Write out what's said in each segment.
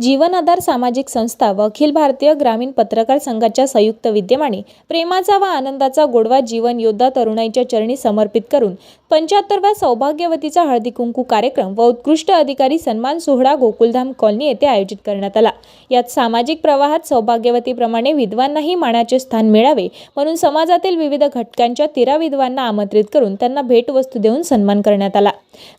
जीवन आधार सामाजिक संस्था व अखिल भारतीय ग्रामीण पत्रकार संघाच्या संयुक्त विद्यमाने प्रेमाचा व आनंदाचा गोडवा जीवन योद्धा तरुणाईच्या चरणी समर्पित करून पंच्याहत्तरव्या सौभाग्यवतीचा हळदी कुंकू कार्यक्रम व उत्कृष्ट अधिकारी सन्मान सोहळा गोकुलधाम कॉलनी येथे आयोजित करण्यात आला. यात सामाजिक प्रवाहात सौभाग्यवतीप्रमाणे विधवांनाही मानाचे स्थान मिळावे म्हणून समाजातील विविध घटकांच्या तेरा विधवांना आमंत्रित करून त्यांना भेटवस्तू देऊन सन्मान करण्यात आला.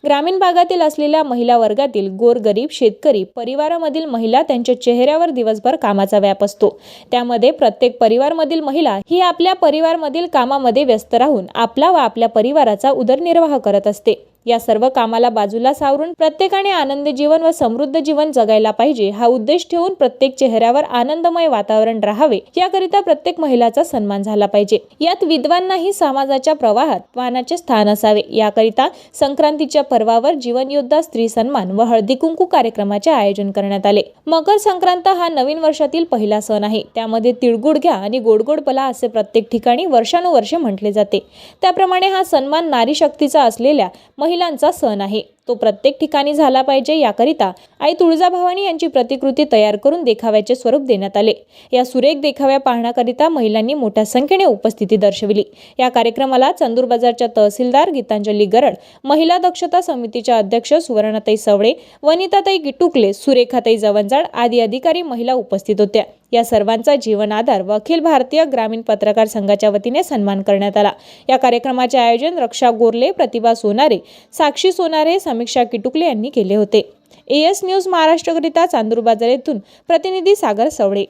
ग्रामीण भागातील असलेल्या महिला वर्गातील गोरगरीब शेतकरी परिवारामधील महिला त्यांच्या चेहऱ्यावर दिवसभर कामाचा व्याप असतो. त्यामध्ये प्रत्येक परिवारमधील महिला ही आपल्या परिवारमधील कामामध्ये व्यस्त राहून आपला व आपल्या परिवाराचा उदरनिर्वाह करत असते. या सर्व कामाला बाजूला सावरून प्रत्येकाने आनंदी जीवन व समृद्ध जीवन जगायला पाहिजे हा उद्देश ठेवून प्रत्येक चेहऱ्यावर आनंदमय वातावरण राहावे याकरिता प्रत्येक महिलाचा सन्मान झाला पाहिजे. यात विद्वांनाही समाजाच्या प्रवाहात मानाचे स्थान असावे. याकरिता संक्रांतीच्या पर्वावर जीवनयोद्धा स्त्री सन्मान व हळदी कुंकू कार्यक्रमाचे आयोजन करण्यात आले. मकर संक्रांत हा नवीन वर्षातील पहिला सण आहे. त्यामध्ये तिळगुळ घ्या आणि गोडगोड पला असे प्रत्येक ठिकाणी वर्षानुवर्षे म्हटले जाते. त्याप्रमाणे हा सन्मान नारी शक्तीचा असलेल्या महिलांचा सण आहे. तो प्रत्येक ठिकाणी झाला पाहिजे याकरिता आई तुळजाभवानी यांची प्रतिकृती तयार करून देखाव्याचे स्वरूप देण्यात आले. या सुरेख देखाव्या पाहण्याकरिता महिलांनी मोठ्या संख्येने उपस्थिती दर्शविली. या कार्यक्रमाला चंदूर बाजारच्या तहसीलदार गीतांजली गरड महिला दक्षता समितीच्या अध्यक्ष सुवर्णाताई सवळे वनिताताई गिटुकले सुरेखाताई जवंजाळ आदी अधिकारी महिला उपस्थित होत्या. या सर्वांचा जीवन आधार व अखिल भारतीय ग्रामीण पत्रकार संघाच्या वतीने सन्मान करण्यात आला. या कार्यक्रमाचे आयोजन रक्षा गोरले प्रतिभा सोनारे साक्षी सोनारे समीक्षा किटुकले यांनी केले होते. एएस न्यूज महाराष्ट्रकरिता चांदूर बाजार येथून प्रतिनिधी सागर सवळे.